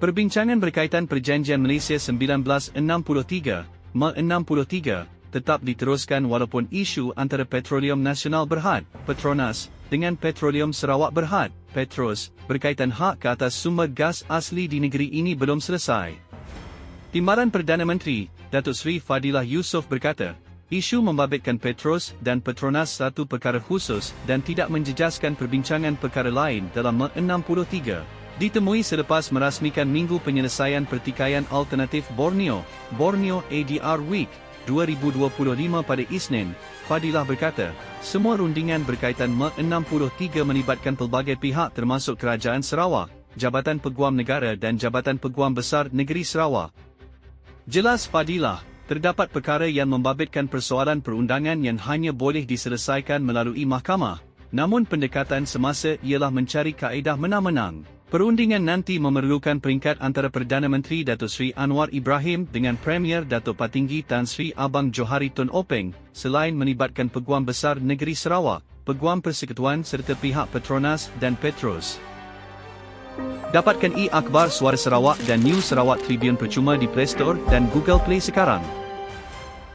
Perbincangan berkaitan Perjanjian Malaysia 1963, M63, tetap diteruskan walaupun isu antara Petroleum Nasional Berhad, Petronas, dengan Petroleum Sarawak Berhad, Petros, berkaitan hak ke atas sumber gas asli di negeri ini belum selesai. Timbalan Perdana Menteri, Datuk Seri Fadilah Yusof berkata, isu membabitkan Petros dan Petronas satu perkara khusus dan tidak menjejaskan perbincangan perkara lain dalam M63 ditemui selepas merasmikan Minggu Penyelesaian Pertikaian Alternatif Borneo, Borneo ADR Week 2025 pada Isnin, Fadilah berkata, semua rundingan berkaitan M63 melibatkan pelbagai pihak termasuk Kerajaan Sarawak, Jabatan Peguam Negara dan Jabatan Peguam Besar Negeri Sarawak. Jelas Fadilah, terdapat perkara yang membabitkan persoalan perundangan yang hanya boleh diselesaikan melalui mahkamah, namun pendekatan semasa ialah mencari kaedah menang-menang. Perundingan nanti memerlukan peringkat antara Perdana Menteri Datuk Seri Anwar Ibrahim dengan Premier Datuk Patinggi Tan Sri Abang Johari Tun Openg, selain melibatkan Peguam Besar Negeri Sarawak, Peguam Persekutuan serta pihak Petronas dan Petros. Dapatkan e-akhbar Suara Sarawak dan News Sarawak Tribune percuma di Play Store dan Google Play sekarang.